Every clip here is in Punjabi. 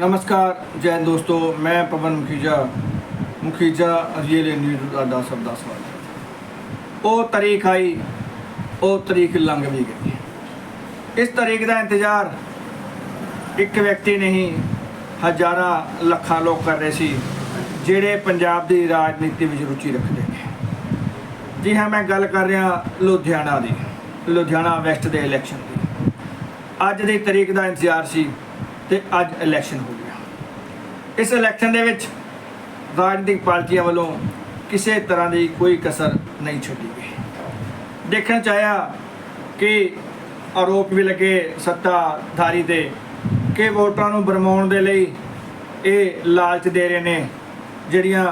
ਨਮਸਕਾਰ, ਜੈ ਦੋਸਤੋ, ਮੈਂ ਪਵਨ ਮੁਖੀਜਾ ਮੁਖੀਜਾ ਅਜੀਲੇ ਨਿਊਜ਼ ਦਾ ਸਭ ਦਾ ਸਵਾਗਤ ਉਹ ਤਾਰੀਖ ਆਈ, ਉਹ ਤਾਰੀਖ ਲੰਘ ਵੀ ਗਈ। ਇਸ ਤਾਰੀਖ ਦਾ ਇੰਤਜ਼ਾਰ ਇੱਕ ਵਿਅਕਤੀ ਨਹੀਂ, ਹਜ਼ਾਰਾਂ ਲੱਖਾਂ ਲੋਕ ਕਰ ਰਹੇ ਸੀ, ਜਿਹੜੇ ਪੰਜਾਬ ਦੀ ਰਾਜਨੀਤੀ ਵਿੱਚ ਰੁਚੀ ਰੱਖਦੇ ਨੇ। ਜੀ ਹਾਂ, ਮੈਂ ਗੱਲ ਕਰ ਰਿਹਾ ਲੁਧਿਆਣਾ ਦੀ, ਲੁਧਿਆਣਾ ਵੈਸਟ ਦੇ ਇਲੈਕਸ਼ਨ ਦੀ। ਅੱਜ ਦੀ ਤਾਰੀਖ ਦਾ ਇੰਤਜ਼ਾਰ ਸੀ ਤੇ ਅੱਜ ਇਲੈਕਸ਼ਨ ਹੋ ਗਿਆ। ਇਸ ਇਲੈਕਸ਼ਨ ਦੇ ਵਿੱਚ ਰਾਜਨੀਤਿਕ ਪਾਰਟੀਆਂ ਵੱਲੋਂ ਕਿਸੇ ਤਰ੍ਹਾਂ ਦੀ ਕੋਈ ਕਸਰ ਨਹੀਂ ਛੱਡੀ ਗਈ। ਦੇਖਣ ਚ ਆਇਆ ਕਿ ਆਰੋਪ ਵੀ ਲੱਗੇ ਸੱਤਾਧਾਰੀ ਤੇ ਕਿ ਵੋਟਰਾਂ ਨੂੰ ਬਰਮਾਉਣ ਦੇ ਲਈ ਇਹ ਲਾਲਚ ਦੇ ਰਹੇ ਨੇ, ਜਿਹੜੀਆਂ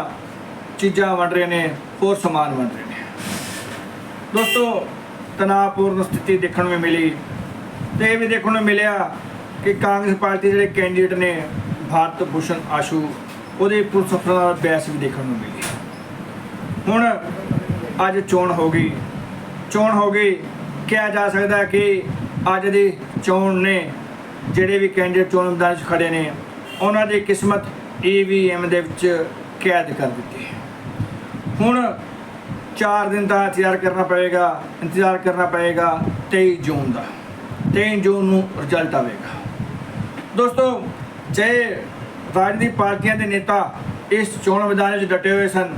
ਚੀਜ਼ਾਂ ਵੰਡ ਰਹੇ ਨੇ, ਹੋਰ ਸਮਾਨ ਵੰਡ ਰਹੇ ਨੇ। ਦੋਸਤੋ, ਤਣਾਅਪੂਰਨ ਸਥਿਤੀ ਦੇਖਣ ਨੂੰ ਮਿਲੀ ਤੇ ਇਹ ਵੀ ਦੇਖਣ ਨੂੰ ਮਿਲਿਆ ਕਿ ਕਾਂਗਰਸ ਪਾਰਟੀ ਦੇ ਜਿਹੜੇ ਕੈਂਡੀਡੇਟ ਨੇ ਭਾਰਤ ਭੂਸ਼ਣ ਆਸ਼ੂ, ਉਹਦੇ ਪੁਲਿਸ ਅਫਸਰਾਂ ਨਾਲ ਬਹਿਸ ਵੀ ਦੇਖਣ ਨੂੰ ਮਿਲੀ। ਹੁਣ ਅੱਜ ਚੋਣ ਹੋ ਗਈ। ਚੋਣ ਹੋ ਗਈ, ਕਿਹਾ ਜਾ ਸਕਦਾ ਕਿ ਅੱਜ ਦੀ ਚੋਣ ਨੇ ਜਿਹੜੇ ਵੀ ਕੈਂਡੀਡੇਟ ਚੋਣ ਮੈਦਾਨ 'ਚ ਖੜੇ ਨੇ, ਉਹਨਾਂ ਦੀ ਕਿਸਮਤ ਈਵੀਐਮ ਦੇ ਵਿੱਚ ਕੈਦ ਕਰ ਦਿੱਤੀ ਹੁਣ 4 ਦਿਨ ਦਾ ਇੰਤਜ਼ਾਰ ਕਰਨਾ ਪਏਗਾ ਇੰਤਜ਼ਾਰ ਕਰਨਾ ਪਏਗਾ 23 ਜੂਨ ਦਾ। 23 ਜੂਨ ਨੂੰ ਰਿਜ਼ਲਟ ਆਵੇਗਾ। ਦੋਸਤੋ, ਜੇ ਰਾਜਨੀਤਿਕ ਪਾਰਟੀਆਂ ਦੇ ਨੇਤਾ ਇਸ ਚੋਣ ਮੈਦਾਨ ਵਿੱਚ ਡਟੇ ਹੋਏ ਸਨ,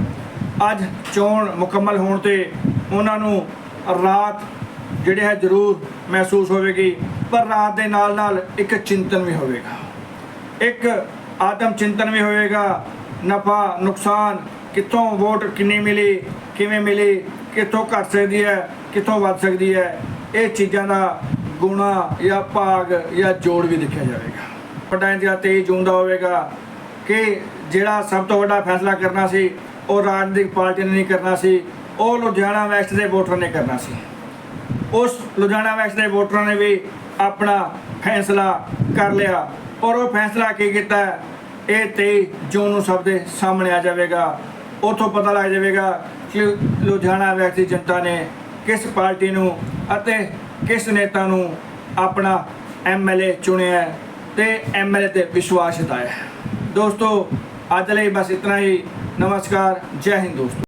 ਅੱਜ ਚੋਣ ਮੁਕੰਮਲ ਹੋਣ ਤੇ ਉਹਨਾਂ ਨੂੰ ਰਾਤ ਜਿਹੜੇ ਹੈ ਜ਼ਰੂਰ ਮਹਿਸੂਸ ਹੋਵੇਗੀ, ਪਰ ਰਾਤ ਦੇ ਨਾਲ ਨਾਲ ਇੱਕ ਚਿੰਤਨ ਵੀ ਹੋਵੇਗਾ। ਇੱਕ ਆਤਮ ਚਿੰਤਨ ਵੀ ਹੋਵੇਗਾ, ਨਫਾ, ਨੁਕਸਾਨ, ਕਿੱਥੋਂ ਵੋਟ ਕਿੰਨੀ ਮਿਲੀ, ਕਿਵੇਂ ਮਿਲੀ, ਕਿੱਥੋਂ ਘਟ ਸਕਦੀ ਹੈ, ਕਿੱਥੋਂ ਵੱਧ ਸਕਦੀ ਹੈ, ਇਹ ਚੀਜ਼ਾਂ ਦਾ ਗੁਣਾ ਜਾਂ ਭਾਗ ਜਾਂ ਜੋੜ ਵੀ ਦੇਖਿਆ ਜਾਵੇਗਾ। ਵੱਡਾ ਇੰਤਜ਼ਾਰ 23 ਜੂਨ ਦਾ ਹੋਵੇਗਾ ਕਿ ਜਿਹੜਾ ਸਭ ਤੋਂ ਵੱਡਾ ਫੈਸਲਾ ਕਰਨਾ ਸੀ, ਉਹ ਰਾਜਨੀਤਿਕ ਪਾਰਟੀ ਨੇ ਨਹੀਂ ਕਰਨਾ ਸੀ, ਉਹ ਲੁਧਿਆਣਾ ਵੈਸਟ ਦੇ ਵੋਟਰਾਂ ਨੇ ਕਰਨਾ ਸੀ। ਉਸ ਲੁਧਿਆਣਾ ਵੈਸਟ ਦੇ ਵੋਟਰਾਂ ਨੇ ਵੀ ਆਪਣਾ ਫੈਸਲਾ ਕਰ ਲਿਆ ਔਰ ਉਹ ਫੈਸਲਾ ਕੀ ਕੀਤਾ? ਇਹ 23 ਜੂਨ ਨੂੰ ਸਭ ਦੇ ਸਾਹਮਣੇ ਆ ਜਾਵੇਗਾ। ਉਥੋਂ ਪਤਾ ਲੱਗ ਜਾਵੇਗਾ ਕਿ ਲੁਧਿਆਣਾ ਵੈਸਟ ਦੀ ਜਨਤਾ ਨੇ ਕਿਸ ਪਾਰਟੀ ਨੂੰ ਅਤੇ ਕਿਸ ਨੇਤਾ ਨੂੰ ਆਪਣਾ ਐਮਐਲਏ ਚੁਣਿਆ ਤੇ ਐਮਐਲਏ ਤੇ ਵਿਸ਼ਵਾਸ ਜਤਾਇਆ ਹੈ। ਦੋਸਤੋ, ਅੱਜ ਲਈ ਬਸ ਇਤਨਾ ਹੀ। ਨਮਸਕਾਰ। ਜੈ ਹਿੰਦ ਦੋਸਤੋ।